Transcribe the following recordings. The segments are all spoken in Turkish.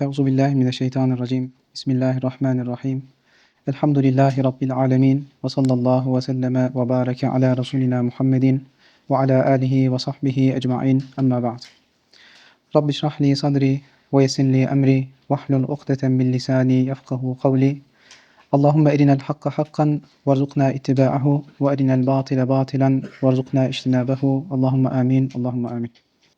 Euzu billahi mineşşeytanirracim. Bismillahirrahmanirrahim. Elhamdülillahi rabbil alamin ve sallallahu ve selleme ve bareke ala resulina Muhammedin ve ala alihi ve sahbihi ecmaîn. Amma ba'd. Rabbi şrah li sadri ve yessir li emri ve hlul ukdeten min lisani yefkahu kavli. Allahümme erinel hakka hakkan verzukna ittiba'ahu ve erinel batile batilen verzukna iştinabehu. Allahümme amin. Allahümme amin.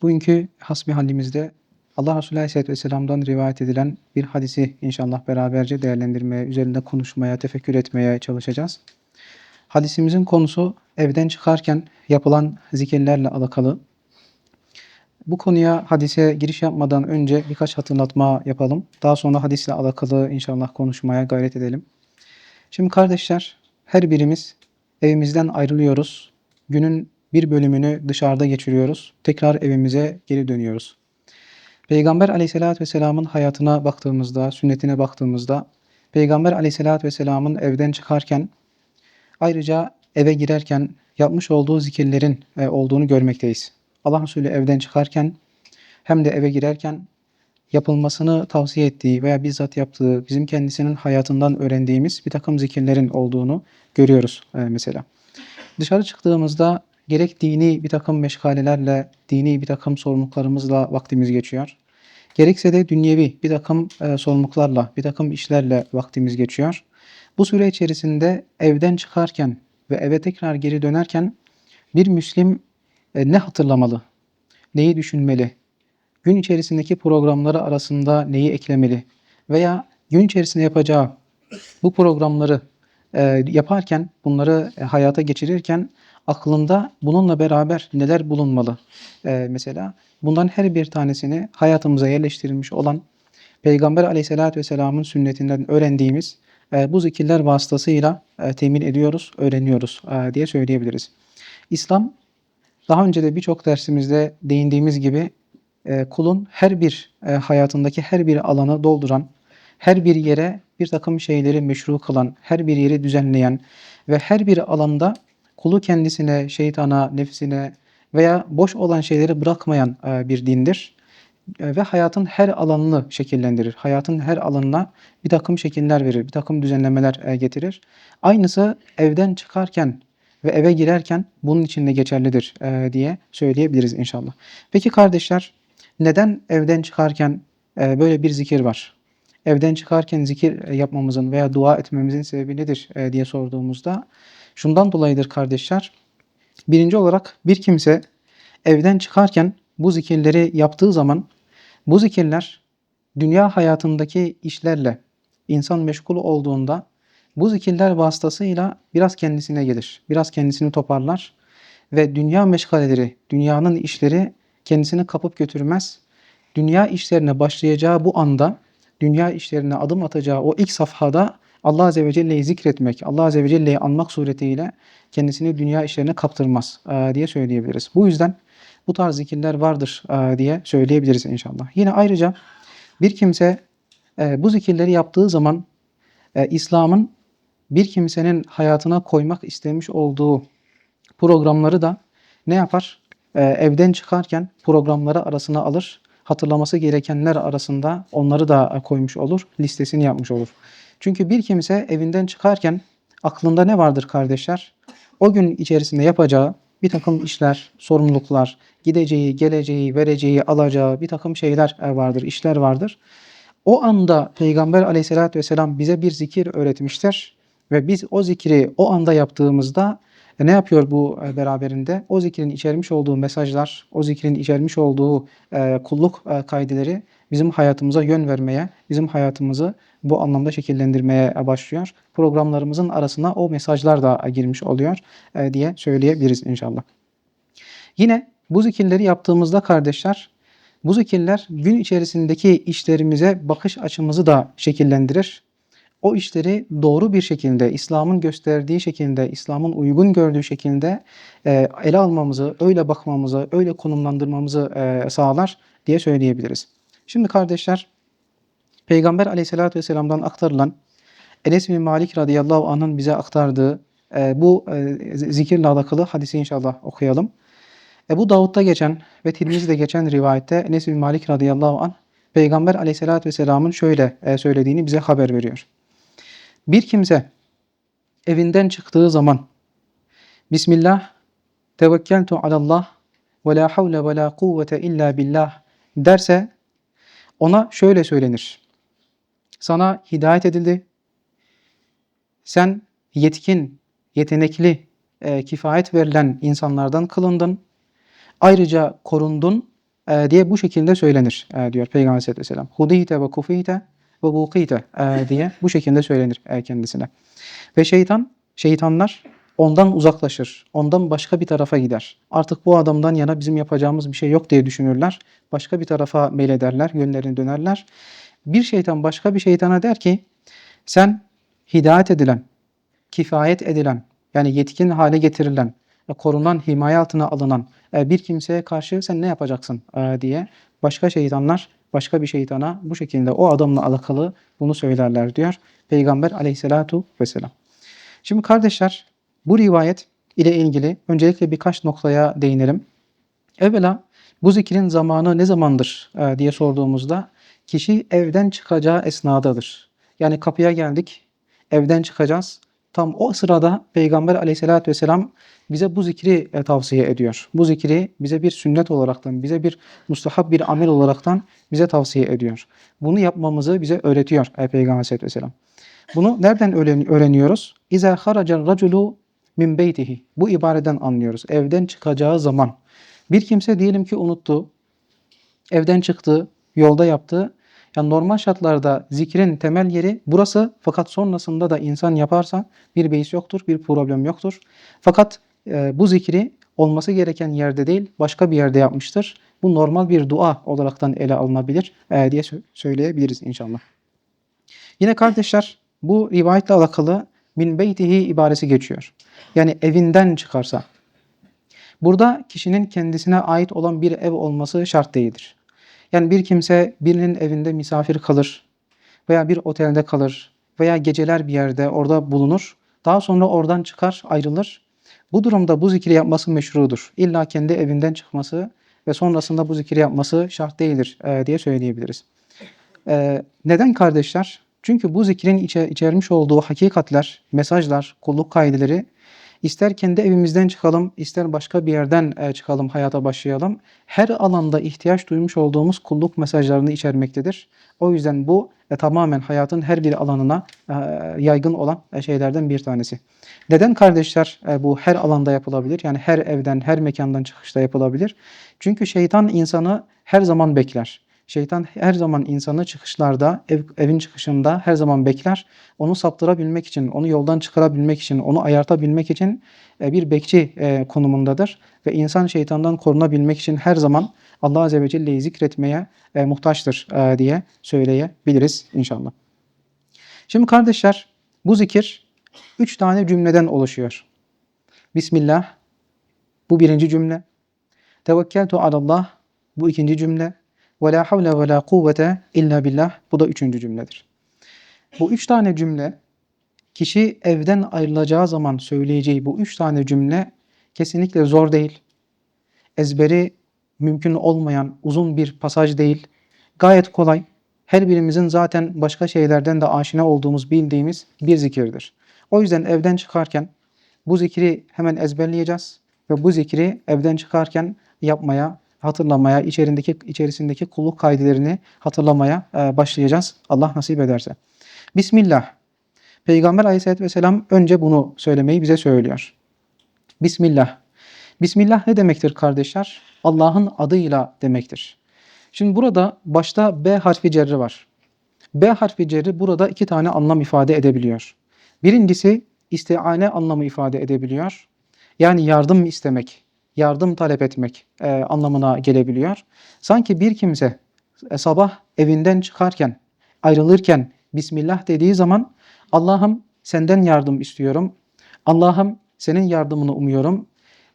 Bugünkü hasbihalimizde Allah Resulü Aleyhisselatü Vesselam'dan rivayet edilen bir hadisi inşallah beraberce değerlendirmeye, üzerinde konuşmaya, tefekkür etmeye çalışacağız. Hadisimizin konusu evden çıkarken yapılan zikirlerle alakalı. Bu konuya hadise giriş yapmadan önce birkaç hatırlatma yapalım. Daha sonra hadisle alakalı inşallah konuşmaya gayret edelim. Şimdi kardeşler, her birimiz evimizden ayrılıyoruz. Günün bir bölümünü dışarıda geçiriyoruz. Tekrar evimize geri dönüyoruz. Peygamber aleyhissalatü vesselamın hayatına baktığımızda, sünnetine baktığımızda, Peygamber aleyhissalatü vesselamın evden çıkarken, ayrıca eve girerken yapmış olduğu zikirlerin e, olduğunu görmekteyiz. Allah Resulü evden çıkarken hem de eve girerken yapılmasını tavsiye ettiği veya bizzat yaptığı, bizim kendisinin hayatından öğrendiğimiz bir takım zikirlerin olduğunu görüyoruz e, mesela. Dışarı çıktığımızda gerek dini bir takım meşgalelerle, dini bir takım sorumluluklarımızla vaktimiz geçiyor. Gerekse de dünyevi bir takım e, sorumluluklarla, bir takım işlerle vaktimiz geçiyor. Bu süre içerisinde evden çıkarken ve eve tekrar geri dönerken bir Müslim e, ne hatırlamalı, neyi düşünmeli, gün içerisindeki programları arasında neyi eklemeli veya gün içerisinde yapacağı bu programları e, yaparken, bunları e, hayata geçirirken aklında bununla beraber neler bulunmalı? E, mesela bundan her bir tanesini hayatımıza yerleştirilmiş olan Peygamber aleyhissalatü vesselamın sünnetinden öğrendiğimiz e, bu zikirler vasıtasıyla e, temin ediyoruz, öğreniyoruz e, diye söyleyebiliriz. İslam daha önce de birçok dersimizde değindiğimiz gibi e, kulun her bir e, hayatındaki her bir alanı dolduran, her bir yere bir takım şeyleri meşru kılan, her bir yeri düzenleyen ve her bir alanda kulu kendisine, şeytana, nefsine veya boş olan şeyleri bırakmayan e, bir dindir. E, ve hayatın her alanını şekillendirir. Hayatın her alanına bir takım şekiller verir, bir takım düzenlemeler e, getirir. Aynısı evden çıkarken ve eve girerken bunun için de geçerlidir diye söyleyebiliriz inşallah. Peki kardeşler, neden evden çıkarken böyle bir zikir var? Evden çıkarken zikir yapmamızın veya dua etmemizin sebebi nedir diye sorduğumuzda Şundan dolayıdır kardeşler. Birinci olarak bir kimse evden çıkarken bu zikirleri yaptığı zaman bu zikirler dünya hayatındaki işlerle insan meşgul olduğunda bu zikirler vasıtasıyla biraz kendisine gelir. Biraz kendisini toparlar ve dünya meşgaleleri, dünyanın işleri kendisini kapıp götürmez. Dünya işlerine başlayacağı bu anda, dünya işlerine adım atacağı o ilk safhada Allah Azze ve Celle'yi zikretmek, Allah Azze ve Celle'yi anmak suretiyle kendisini dünya işlerine kaptırmaz e, diye söyleyebiliriz. Bu yüzden bu tarz zikirler vardır e, diye söyleyebiliriz inşallah. Yine ayrıca bir kimse e, bu zikirleri yaptığı zaman İslam'ın bir kimsenin hayatına koymak istemiş olduğu programları da ne yapar? evden çıkarken programları arasına alır. Hatırlaması gerekenler arasında onları da koymuş olur. Listesini yapmış olur. Çünkü bir kimse evinden çıkarken aklında ne vardır kardeşler? O gün içerisinde yapacağı bir takım işler, sorumluluklar, gideceği, geleceği, vereceği, alacağı bir takım şeyler vardır, işler vardır. O anda Peygamber aleyhissalatü vesselam bize bir zikir öğretmiştir. Ve biz o zikri o anda yaptığımızda e, ne yapıyor bu e, beraberinde? O zikrin içermiş olduğu mesajlar, o zikrin içermiş olduğu e, kulluk kaideleri bizim hayatımıza yön vermeye, bizim hayatımızı bu anlamda şekillendirmeye başlıyor. Programlarımızın arasına o mesajlar da girmiş oluyor e, diye söyleyebiliriz inşallah. Yine bu zikirleri yaptığımızda kardeşler, bu zikirler gün içerisindeki işlerimize bakış açımızı da şekillendirir. O işleri doğru bir şekilde, İslam'ın gösterdiği şekilde, İslam'ın uygun gördüğü şekilde e, ele almamızı, öyle bakmamızı, öyle konumlandırmamızı e, sağlar diye söyleyebiliriz. Şimdi kardeşler Peygamber aleyhissalatü vesselam'dan aktarılan Enes bin Malik radıyallahu anh'ın bize aktardığı e, bu e, zikirle alakalı hadisi inşallah okuyalım. Ebu Davud'da geçen ve Tirmizi'de geçen rivayette Enes bin Malik radıyallahu anh Peygamber aleyhissalatü vesselamın şöyle e, söylediğini bize haber veriyor. Bir kimse evinden çıktığı zaman Bismillah tevekkeltu alallah ve la havle ve la kuvvete illa billah derse ona şöyle söylenir. Sana hidayet edildi. Sen yetkin, yetenekli, e, kifayet verilen insanlardan kılındın. Ayrıca korundun e, diye bu şekilde söylenir e, diyor Peygamber Aleyhisselatü Vesselam. Hudite ve kufite ve bukite e, diye bu şekilde söylenir e, kendisine. Ve şeytan, şeytanlar ondan uzaklaşır. Ondan başka bir tarafa gider. Artık bu adamdan yana bizim yapacağımız bir şey yok diye düşünürler. Başka bir tarafa meylederler, yönlerini dönerler. Bir şeytan başka bir şeytana der ki sen hidayet edilen, kifayet edilen, yani yetkin hale getirilen, korunan, himaye altına alınan bir kimseye karşı sen ne yapacaksın diye başka şeytanlar başka bir şeytana bu şekilde o adamla alakalı bunu söylerler diyor Peygamber aleyhissalatu vesselam. Şimdi kardeşler bu rivayet ile ilgili öncelikle birkaç noktaya değinelim. Evvela bu zikrin zamanı ne zamandır diye sorduğumuzda kişi evden çıkacağı esnadadır. Yani kapıya geldik, evden çıkacağız. Tam o sırada Peygamber aleyhissalatü vesselam bize bu zikri e, tavsiye ediyor. Bu zikri bize bir sünnet olaraktan, bize bir mustahap bir amel olaraktan bize tavsiye ediyor. Bunu yapmamızı bize öğretiyor e, Peygamber aleyhissalatü vesselam. Bunu nereden öğreniyoruz? İza haracal raculu min beytihi. Bu ibareden anlıyoruz. Evden çıkacağı zaman. Bir kimse diyelim ki unuttu. Evden çıktı, yolda yaptı. Yani normal şartlarda zikrin temel yeri burası fakat sonrasında da insan yaparsa bir beis yoktur, bir problem yoktur. Fakat e, bu zikri olması gereken yerde değil başka bir yerde yapmıştır. Bu normal bir dua olaraktan ele alınabilir e, diye söyleyebiliriz inşallah. Yine kardeşler bu rivayetle alakalı min beytihi ibaresi geçiyor. Yani evinden çıkarsa. Burada kişinin kendisine ait olan bir ev olması şart değildir. Yani bir kimse birinin evinde misafir kalır veya bir otelde kalır veya geceler bir yerde orada bulunur. Daha sonra oradan çıkar, ayrılır. Bu durumda bu zikri yapması meşrudur. İlla kendi evinden çıkması ve sonrasında bu zikri yapması şart değildir e, diye söyleyebiliriz. E, neden kardeşler? Çünkü bu zikrin içe, içermiş olduğu hakikatler, mesajlar, kulluk kaideleri ister kendi evimizden çıkalım, ister başka bir yerden e, çıkalım, hayata başlayalım. Her alanda ihtiyaç duymuş olduğumuz kulluk mesajlarını içermektedir. O yüzden bu e, tamamen hayatın her bir alanına e, yaygın olan e, şeylerden bir tanesi. Neden kardeşler e, bu her alanda yapılabilir? Yani her evden, her mekandan çıkışta yapılabilir. Çünkü şeytan insanı her zaman bekler. Şeytan her zaman insanı çıkışlarda, ev, evin çıkışında her zaman bekler. Onu saptırabilmek için, onu yoldan çıkarabilmek için, onu ayartabilmek için e, bir bekçi e, konumundadır. Ve insan şeytandan korunabilmek için her zaman Allah Azze ve Celle'yi zikretmeye e, muhtaçtır diye söyleyebiliriz inşallah. Şimdi kardeşler bu zikir üç tane cümleden oluşuyor. Bismillah bu birinci cümle. Tevekkeltu alallah bu ikinci cümle. Ve la havle ve la kuvvete illa billah. Bu da üçüncü cümledir. Bu üç tane cümle kişi evden ayrılacağı zaman söyleyeceği bu üç tane cümle kesinlikle zor değil. Ezberi mümkün olmayan uzun bir pasaj değil. Gayet kolay. Her birimizin zaten başka şeylerden de aşina olduğumuz, bildiğimiz bir zikirdir. O yüzden evden çıkarken bu zikri hemen ezberleyeceğiz ve bu zikri evden çıkarken yapmaya hatırlamaya, içerisindeki içerisindeki kulluk kaidelerini hatırlamaya e, başlayacağız. Allah nasip ederse. Bismillah. Peygamber Aleyhisselatü Vesselam önce bunu söylemeyi bize söylüyor. Bismillah. Bismillah ne demektir kardeşler? Allah'ın adıyla demektir. Şimdi burada başta B harfi cerri var. B harfi cerri burada iki tane anlam ifade edebiliyor. Birincisi istiane anlamı ifade edebiliyor. Yani yardım istemek, yardım talep etmek e, anlamına gelebiliyor. Sanki bir kimse e, sabah evinden çıkarken, ayrılırken Bismillah dediği zaman Allah'ım senden yardım istiyorum. Allah'ım senin yardımını umuyorum.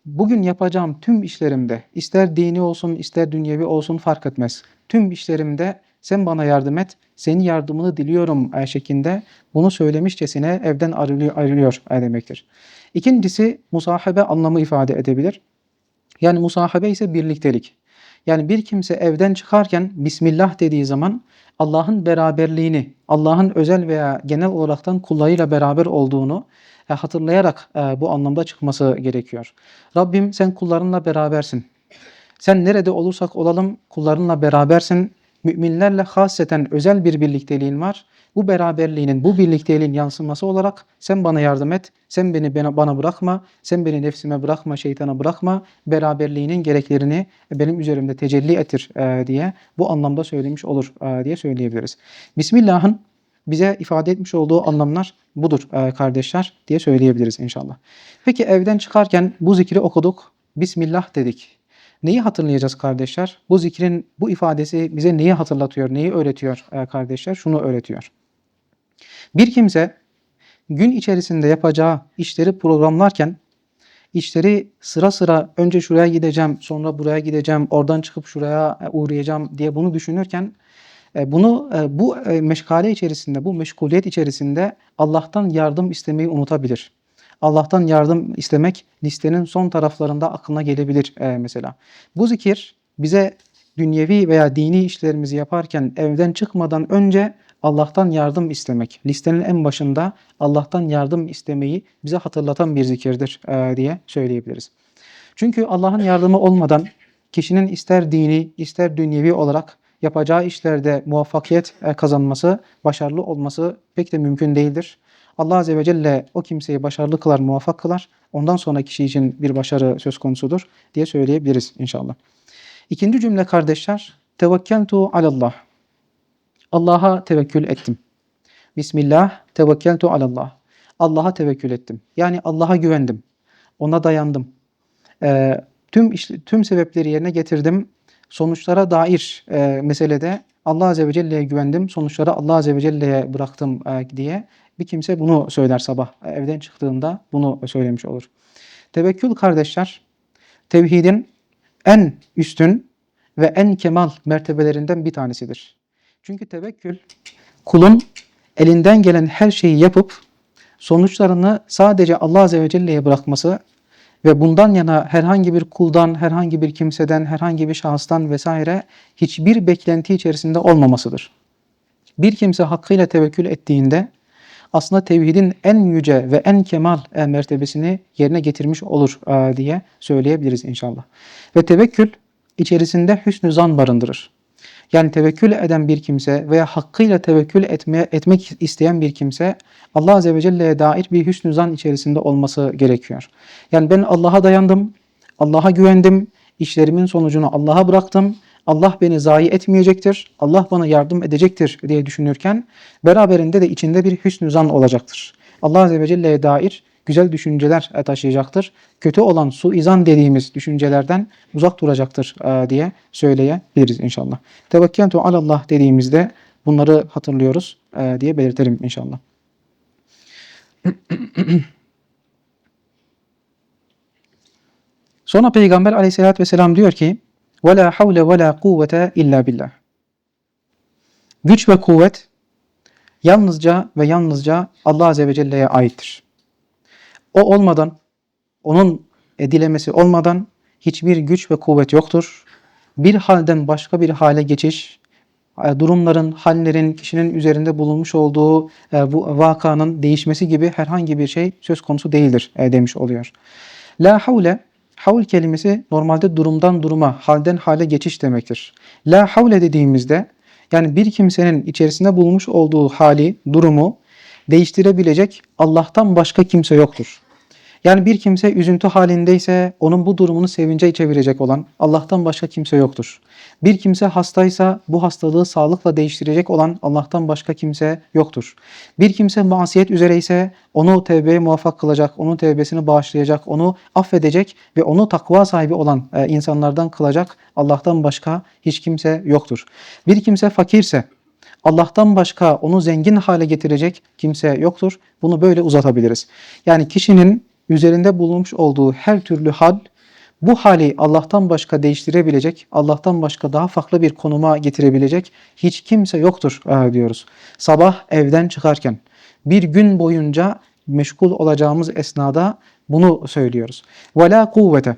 Bugün yapacağım tüm işlerimde, ister dini olsun, ister dünyevi olsun fark etmez. Tüm işlerimde sen bana yardım et, senin yardımını diliyorum e, şeklinde bunu söylemişçesine evden ayrılıyor, ayrılıyor e, demektir. İkincisi musahabe anlamı ifade edebilir. Yani musahabe ise birliktelik. Yani bir kimse evden çıkarken Bismillah dediği zaman Allah'ın beraberliğini, Allah'ın özel veya genel olaraktan kullarıyla beraber olduğunu e, hatırlayarak e, bu anlamda çıkması gerekiyor. Rabbim sen kullarınla berabersin. Sen nerede olursak olalım kullarınla berabersin. Müminlerle hasreten özel bir birlikteliğin var. Bu beraberliğinin, bu birlikteliğin yansıması olarak sen bana yardım et, sen beni bana, bırakma, sen beni nefsime bırakma, şeytana bırakma, beraberliğinin gereklerini benim üzerimde tecelli ettir e, diye bu anlamda söylemiş olur e, diye söyleyebiliriz. Bismillah'ın bize ifade etmiş olduğu anlamlar budur e, kardeşler diye söyleyebiliriz inşallah. Peki evden çıkarken bu zikri okuduk, Bismillah dedik. Neyi hatırlayacağız kardeşler? Bu zikrin bu ifadesi bize neyi hatırlatıyor, neyi öğretiyor e, kardeşler? Şunu öğretiyor. Bir kimse gün içerisinde yapacağı işleri programlarken işleri sıra sıra önce şuraya gideceğim, sonra buraya gideceğim, oradan çıkıp şuraya e, uğrayacağım diye bunu düşünürken e, bunu bu meşgale içerisinde, bu meşguliyet içerisinde Allah'tan yardım istemeyi unutabilir. Allah'tan yardım istemek listenin son taraflarında aklına gelebilir mesela. Bu zikir bize dünyevi veya dini işlerimizi yaparken evden çıkmadan önce Allah'tan yardım istemek. Listenin en başında Allah'tan yardım istemeyi bize hatırlatan bir zikirdir e, diye söyleyebiliriz. Çünkü Allah'ın yardımı olmadan kişinin ister dini ister dünyevi olarak yapacağı işlerde muvaffakiyet e, kazanması, başarılı olması pek de mümkün değildir. Allah Azze ve Celle o kimseyi başarılı kılar, muvaffak kılar. Ondan sonra kişi için bir başarı söz konusudur diye söyleyebiliriz inşallah. İkinci cümle kardeşler, tevekkeltu alallah. Allah'a tevekkül ettim. Bismillah, tevekkeltu alallah. Allah'a tevekkül ettim. Yani Allah'a güvendim. Ona dayandım. Ee, tüm iş, tüm sebepleri yerine getirdim. Sonuçlara dair e, meselede Allah Azze ve Celle'ye güvendim. Sonuçları Allah Azze ve Celle'ye bıraktım e, diye bir kimse bunu söyler sabah. Evden çıktığında bunu söylemiş olur. Tevekkül kardeşler, tevhidin en üstün ve en kemal mertebelerinden bir tanesidir. Çünkü tevekkül kulun elinden gelen her şeyi yapıp sonuçlarını sadece Allah Azze ve Celle'ye bırakması ve bundan yana herhangi bir kuldan, herhangi bir kimseden, herhangi bir şahıstan vesaire hiçbir beklenti içerisinde olmamasıdır. Bir kimse hakkıyla tevekkül ettiğinde aslında tevhidin en yüce ve en kemal e, mertebesini yerine getirmiş olur e, diye söyleyebiliriz inşallah. Ve tevekkül içerisinde hüsnü zan barındırır. Yani tevekkül eden bir kimse veya hakkıyla tevekkül etmeye, etmek isteyen bir kimse Allah Azze ve Celle'ye dair bir hüsnü zan içerisinde olması gerekiyor. Yani ben Allah'a dayandım, Allah'a güvendim, işlerimin sonucunu Allah'a bıraktım. Allah beni zayi etmeyecektir, Allah bana yardım edecektir diye düşünürken beraberinde de içinde bir hüsnü zan olacaktır. Allah Azze ve Celle'ye dair güzel düşünceler taşıyacaktır. Kötü olan suizan dediğimiz düşüncelerden uzak duracaktır e, diye söyleyebiliriz inşallah. Tevekkeltu alallah dediğimizde bunları hatırlıyoruz e, diye belirtelim inşallah. Sonra Peygamber aleyhissalatü vesselam diyor ki ve la havle ve la kuvvete illa billah. Güç ve kuvvet yalnızca ve yalnızca Allah Azze ve Celle'ye aittir. O olmadan, onun edilemesi olmadan hiçbir güç ve kuvvet yoktur. Bir halden başka bir hale geçiş, e, durumların, hallerin, kişinin üzerinde bulunmuş olduğu e, bu vakanın değişmesi gibi herhangi bir şey söz konusu değildir e, demiş oluyor. La havle havl kelimesi normalde durumdan duruma, halden hale geçiş demektir. La havle dediğimizde yani bir kimsenin içerisinde bulunmuş olduğu hali, durumu değiştirebilecek Allah'tan başka kimse yoktur. Yani bir kimse üzüntü halindeyse onun bu durumunu sevince çevirecek olan Allah'tan başka kimse yoktur. Bir kimse hastaysa bu hastalığı sağlıkla değiştirecek olan Allah'tan başka kimse yoktur. Bir kimse masiyet üzereyse onu tevbeye muvaffak kılacak, onun tevbesini bağışlayacak, onu affedecek ve onu takva sahibi olan e, insanlardan kılacak Allah'tan başka hiç kimse yoktur. Bir kimse fakirse Allah'tan başka onu zengin hale getirecek kimse yoktur. Bunu böyle uzatabiliriz. Yani kişinin üzerinde bulunmuş olduğu her türlü hal bu hali Allah'tan başka değiştirebilecek, Allah'tan başka daha farklı bir konuma getirebilecek hiç kimse yoktur e, diyoruz. Sabah evden çıkarken bir gün boyunca meşgul olacağımız esnada bunu söylüyoruz. Ve kuvvete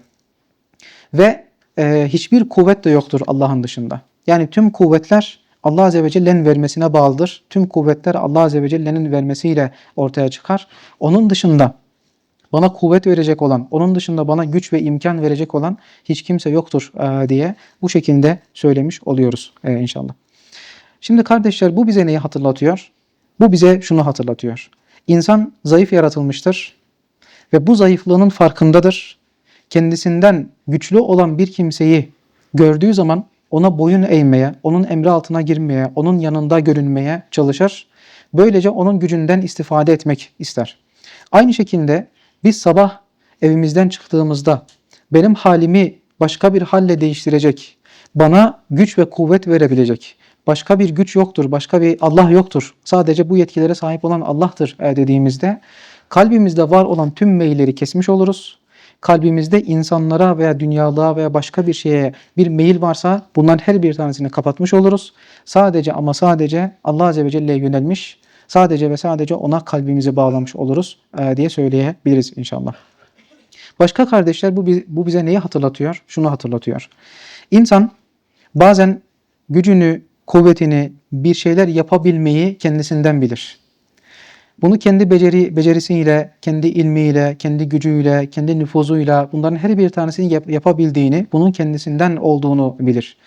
ve e, hiçbir kuvvet de yoktur Allah'ın dışında. Yani tüm kuvvetler Allah Azze ve Celle'nin vermesine bağlıdır. Tüm kuvvetler Allah Azze ve Celle'nin vermesiyle ortaya çıkar. Onun dışında bana kuvvet verecek olan, onun dışında bana güç ve imkan verecek olan hiç kimse yoktur e, diye bu şekilde söylemiş oluyoruz e, inşallah. Şimdi kardeşler bu bize neyi hatırlatıyor? Bu bize şunu hatırlatıyor. İnsan zayıf yaratılmıştır ve bu zayıflığının farkındadır. Kendisinden güçlü olan bir kimseyi gördüğü zaman ona boyun eğmeye, onun emri altına girmeye, onun yanında görünmeye çalışır. Böylece onun gücünden istifade etmek ister. Aynı şekilde biz sabah evimizden çıktığımızda benim halimi başka bir halle değiştirecek, bana güç ve kuvvet verebilecek, başka bir güç yoktur, başka bir Allah yoktur. Sadece bu yetkilere sahip olan Allah'tır e, dediğimizde kalbimizde var olan tüm meyilleri kesmiş oluruz. Kalbimizde insanlara veya dünyalığa veya başka bir şeye bir meyil varsa bunların her bir tanesini kapatmış oluruz. Sadece ama sadece Allah Azze ve Celle'ye yönelmiş, sadece ve sadece ona kalbimizi bağlamış oluruz e, diye söyleyebiliriz inşallah. Başka kardeşler bu, bu bize neyi hatırlatıyor? Şunu hatırlatıyor. İnsan bazen gücünü, kuvvetini, bir şeyler yapabilmeyi kendisinden bilir. Bunu kendi beceri becerisiyle, kendi ilmiyle, kendi gücüyle, kendi nüfuzuyla bunların her bir tanesini yap yapabildiğini, bunun kendisinden olduğunu bilir.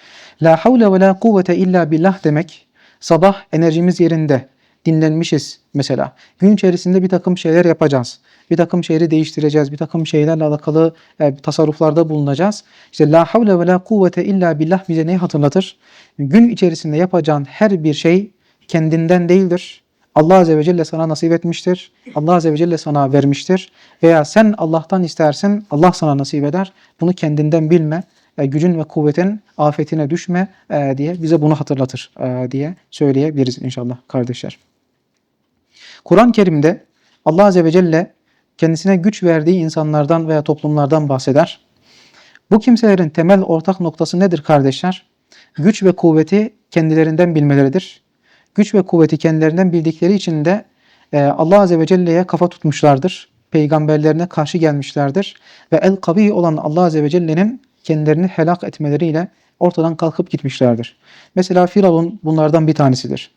La havle ve la kuvvete illa billah demek sabah enerjimiz yerinde, dinlenmişiz mesela. Gün içerisinde bir takım şeyler yapacağız. Bir takım şeyleri değiştireceğiz. Bir takım şeylerle alakalı e, tasarruflarda bulunacağız. İşte la havle ve la kuvvete illa billah bize neyi hatırlatır? Gün içerisinde yapacağın her bir şey kendinden değildir. Allah Azze ve Celle sana nasip etmiştir. Allah Azze ve Celle sana vermiştir. Veya sen Allah'tan istersin, Allah sana nasip eder. Bunu kendinden bilme. E, gücün ve kuvvetin afetine düşme e, diye bize bunu hatırlatır e, diye söyleyebiliriz inşallah kardeşler. Kur'an-ı Kerim'de Allah Azze ve Celle kendisine güç verdiği insanlardan veya toplumlardan bahseder. Bu kimselerin temel ortak noktası nedir kardeşler? Güç ve kuvveti kendilerinden bilmeleridir. Güç ve kuvveti kendilerinden bildikleri için de e, Allah Azze ve Celle'ye kafa tutmuşlardır. Peygamberlerine karşı gelmişlerdir. Ve el-kavi olan Allah Azze ve Celle'nin kendilerini helak etmeleriyle ortadan kalkıp gitmişlerdir. Mesela Firavun bunlardan bir tanesidir.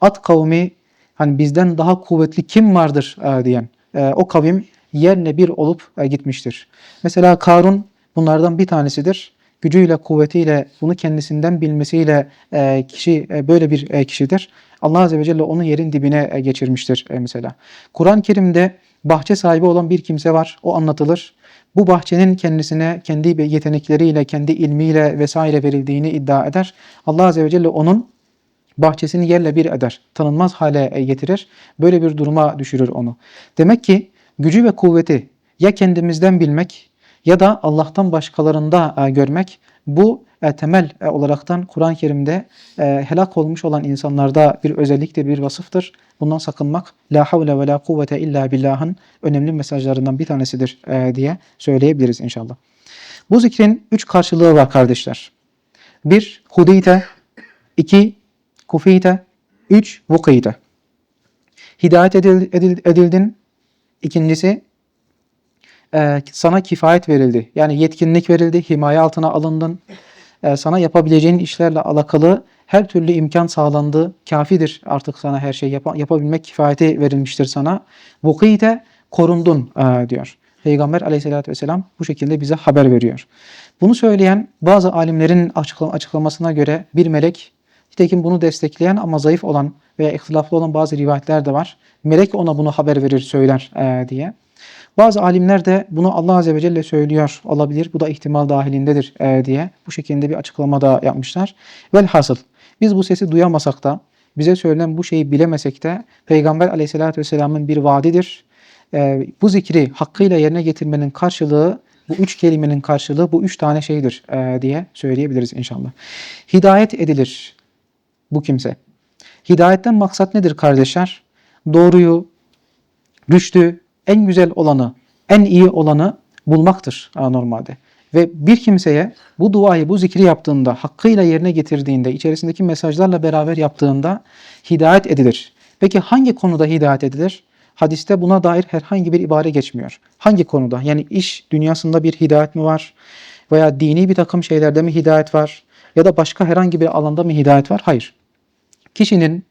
At kavmi hani bizden daha kuvvetli kim vardır e, diyen e, o kavim yerle bir olup e, gitmiştir. Mesela Karun bunlardan bir tanesidir. Gücüyle, kuvvetiyle, bunu kendisinden bilmesiyle e, kişi e, böyle bir e, kişidir. Allah Azze ve Celle onu yerin dibine e, geçirmiştir e, mesela. Kur'an-ı Kerim'de bahçe sahibi olan bir kimse var. O anlatılır. Bu bahçenin kendisine kendi yetenekleriyle, kendi ilmiyle vesaire verildiğini iddia eder. Allah Azze ve Celle onun bahçesini yerle bir eder. Tanınmaz hale e, getirir. Böyle bir duruma düşürür onu. Demek ki gücü ve kuvveti ya kendimizden bilmek ya da Allah'tan başkalarında e, görmek bu e, temel olaraktan Kur'an-ı Kerim'de helak olmuş olan insanlarda bir özelliktir, bir vasıftır. Bundan sakınmak la havle ve la kuvvete illa billah'ın önemli mesajlarından bir tanesidir diye söyleyebiliriz inşallah. Bu zikrin üç karşılığı var kardeşler. Bir, hudeyte. iki kufite, üç vukite. Hidayet edildin. İkincisi e, sana kifayet verildi. Yani yetkinlik verildi, himaye altına alındın. E, sana yapabileceğin işlerle alakalı her türlü imkan sağlandı. Kafidir artık sana her şey yap yapabilmek kifayeti verilmiştir sana. Vukite korundun e, diyor. Peygamber aleyhissalatü vesselam bu şekilde bize haber veriyor. Bunu söyleyen bazı alimlerin açıklamasına göre bir melek Nitekim bunu destekleyen ama zayıf olan veya ihtilaflı olan bazı rivayetler de var. Melek ona bunu haber verir, söyler e, diye. Bazı alimler de bunu Allah Azze ve Celle söylüyor olabilir. Bu da ihtimal dahilindedir e, diye bu şekilde bir açıklama da yapmışlar. Velhasıl biz bu sesi duyamasak da bize söylenen bu şeyi bilemesek de Peygamber Aleyhisselatü vesselamın bir vaadidir. E, bu zikri hakkıyla yerine getirmenin karşılığı bu üç kelimenin karşılığı bu üç tane şeydir e, diye söyleyebiliriz inşallah. Hidayet edilir bu kimse. Hidayetten maksat nedir kardeşler? Doğruyu, rüştü, en güzel olanı, en iyi olanı bulmaktır normalde. Ve bir kimseye bu duayı, bu zikri yaptığında, hakkıyla yerine getirdiğinde, içerisindeki mesajlarla beraber yaptığında hidayet edilir. Peki hangi konuda hidayet edilir? Hadiste buna dair herhangi bir ibare geçmiyor. Hangi konuda? Yani iş dünyasında bir hidayet mi var? Veya dini bir takım şeylerde mi hidayet var? Ya da başka herhangi bir alanda mı hidayet var? Hayır. Kişinin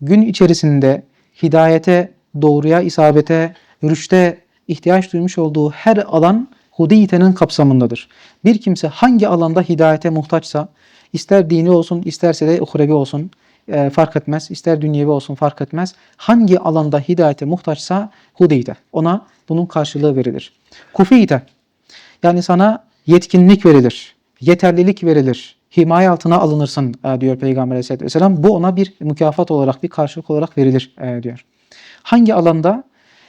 gün içerisinde hidayete, doğruya, isabete, rüşte ihtiyaç duymuş olduğu her alan hudiyitenin kapsamındadır. Bir kimse hangi alanda hidayete muhtaçsa, ister dini olsun, isterse de uhrevi olsun, e, fark etmez. İster dünyevi olsun fark etmez. Hangi alanda hidayete muhtaçsa hudiyte. Ona bunun karşılığı verilir. Kufiyte. Yani sana yetkinlik verilir. Yeterlilik verilir. Himaye altına alınırsın e, diyor Peygamber Aleyhisselatü Vesselam. Bu ona bir mükafat olarak, bir karşılık olarak verilir e, diyor. Hangi alanda?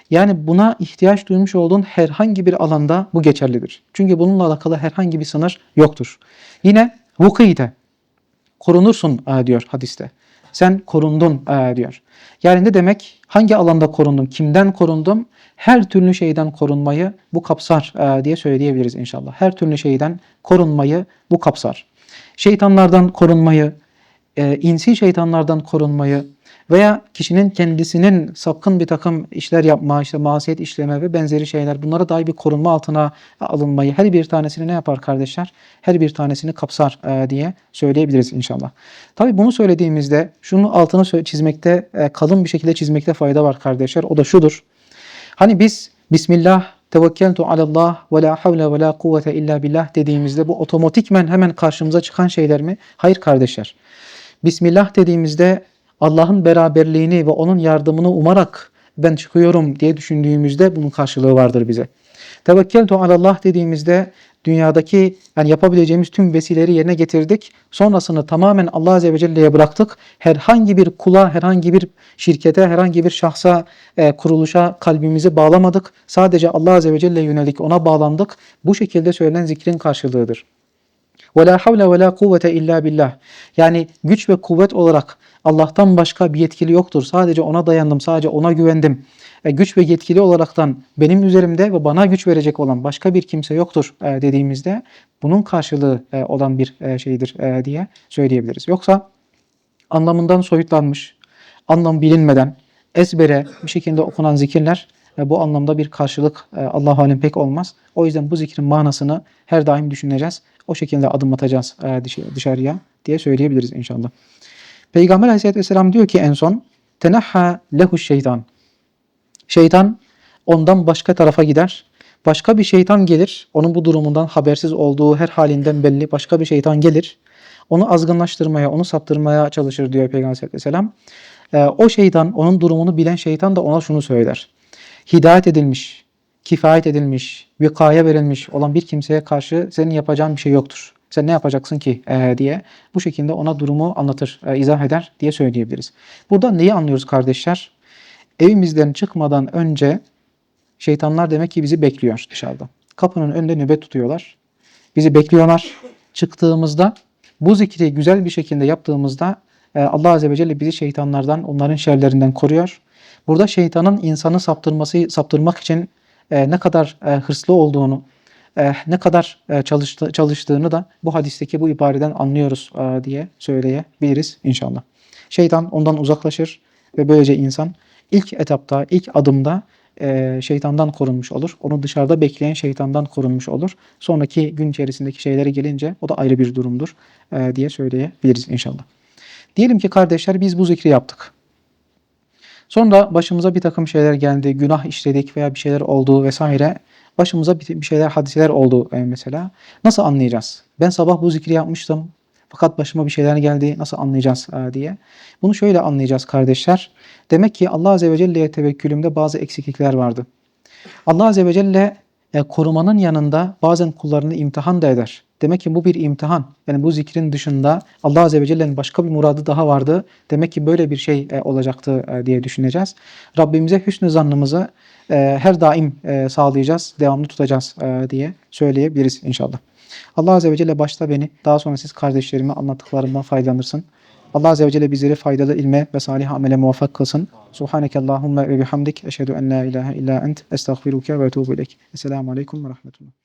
Yani buna ihtiyaç duymuş olduğun herhangi bir alanda bu geçerlidir. Çünkü bununla alakalı herhangi bir sınır yoktur. Yine vukiyte. Korunursun e, diyor hadiste. Sen korundun diyor. Yani ne demek? Hangi alanda korundum? Kimden korundum? Her türlü şeyden korunmayı bu kapsar diye söyleyebiliriz inşallah. Her türlü şeyden korunmayı bu kapsar. Şeytanlardan korunmayı, e, insi şeytanlardan korunmayı veya kişinin kendisinin sapkın bir takım işler yapma, işte masiyet işleme ve benzeri şeyler bunlara dair bir korunma altına alınmayı her bir tanesini ne yapar kardeşler? Her bir tanesini kapsar e, diye söyleyebiliriz inşallah. Tabi bunu söylediğimizde şunun altını çizmekte e, kalın bir şekilde çizmekte fayda var kardeşler. O da şudur. Hani biz Bismillah tevekkeltu alallah ve la havle ve la kuvvete illa billah dediğimizde bu otomatikmen hemen karşımıza çıkan şeyler mi? Hayır kardeşler. Bismillah dediğimizde Allah'ın beraberliğini ve onun yardımını umarak ben çıkıyorum diye düşündüğümüzde bunun karşılığı vardır bize. Tevekkeltu alallah dediğimizde dünyadaki yani yapabileceğimiz tüm vesileleri yerine getirdik. Sonrasını tamamen Allah Azze ve Celle'ye bıraktık. Herhangi bir kula, herhangi bir şirkete, herhangi bir şahsa, e, kuruluşa kalbimizi bağlamadık. Sadece Allah Azze ve Celle'ye yönelik ona bağlandık. Bu şekilde söylenen zikrin karşılığıdır. Havle ve la kuvvete illa billah. Yani güç ve kuvvet olarak Allah'tan başka bir yetkili yoktur. Sadece ona dayandım, sadece ona güvendim. E, güç ve yetkili olaraktan benim üzerimde ve bana güç verecek olan başka bir kimse yoktur e, dediğimizde bunun karşılığı e, olan bir şeydir diye söyleyebiliriz. Yoksa anlamından soyutlanmış, anlam bilinmeden ezbere bir şekilde okunan zikirler bu anlamda bir karşılık Allah alem pek olmaz. O yüzden bu zikrin manasını her daim düşüneceğiz. O şekilde adım atacağız dış- dışarıya diye söyleyebiliriz inşallah. Peygamber aleyhissalatü vesselam diyor ki en son tenahha lehu şeytan. Şeytan ondan başka tarafa gider. Başka bir şeytan gelir. Onun bu durumundan habersiz olduğu her halinden belli başka bir şeytan gelir. Onu azgınlaştırmaya, onu saptırmaya çalışır diyor Peygamber aleyhissalatü vesselam. Ee, o şeytan, onun durumunu bilen şeytan da ona şunu söyler. Hidayet edilmiş, kifayet edilmiş, vikaya verilmiş olan bir kimseye karşı senin yapacağın bir şey yoktur. Sen ne yapacaksın ki Ee, diye bu şekilde ona durumu anlatır, e, izah eder diye söyleyebiliriz. Burada neyi anlıyoruz kardeşler? Evimizden çıkmadan önce şeytanlar demek ki bizi bekliyor dışarıda. Kapının önünde nöbet tutuyorlar. Bizi bekliyorlar. Çıktığımızda bu zikri güzel bir şekilde yaptığımızda e, Allah Azze ve Celle bizi şeytanlardan, onların şerlerinden koruyor. Burada şeytanın insanı saptırması, saptırmak için e, ne kadar e, hırslı olduğunu, ne kadar çalıştı, çalıştığını da bu hadisteki bu ibareden anlıyoruz diye söyleyebiliriz inşallah. Şeytan ondan uzaklaşır ve böylece insan ilk etapta, ilk adımda e, şeytandan korunmuş olur. Onu dışarıda bekleyen şeytandan korunmuş olur. Sonraki gün içerisindeki şeylere gelince o da ayrı bir durumdur e, diye söyleyebiliriz inşallah. Diyelim ki kardeşler biz bu zikri yaptık. Sonra başımıza bir takım şeyler geldi, günah işledik veya bir şeyler oldu vesaire. Başımıza bir şeyler, hadiseler oldu e, mesela. Nasıl anlayacağız? Ben sabah bu zikri yapmıştım fakat başıma bir şeyler geldi. Nasıl anlayacağız e, diye. Bunu şöyle anlayacağız kardeşler. Demek ki Allah Azze ve Celle'ye tevekkülümde bazı eksiklikler vardı. Allah Azze ve Celle e, korumanın yanında bazen kullarını imtihan da eder. Demek ki bu bir imtihan. Yani bu zikrin dışında Allah Azze ve Celle'nin başka bir muradı daha vardı. Demek ki böyle bir şey e, olacaktı diye düşüneceğiz. Rabbimize hüsnü zannımızı her daim sağlayacağız, devamlı tutacağız diye söyleyebiliriz inşallah. Allah Azze ve Celle başta beni, daha sonra siz kardeşlerime anlattıklarımdan faydalanırsın. Allah Azze ve Celle bizleri faydalı ilme ve salih amele muvaffak kılsın. Subhaneke Allahumma ve bihamdik. Eşhedü en la ilahe illa ent. Estağfiruke ve etubu ileyk. Esselamu Aleyküm ve Rahmetullah.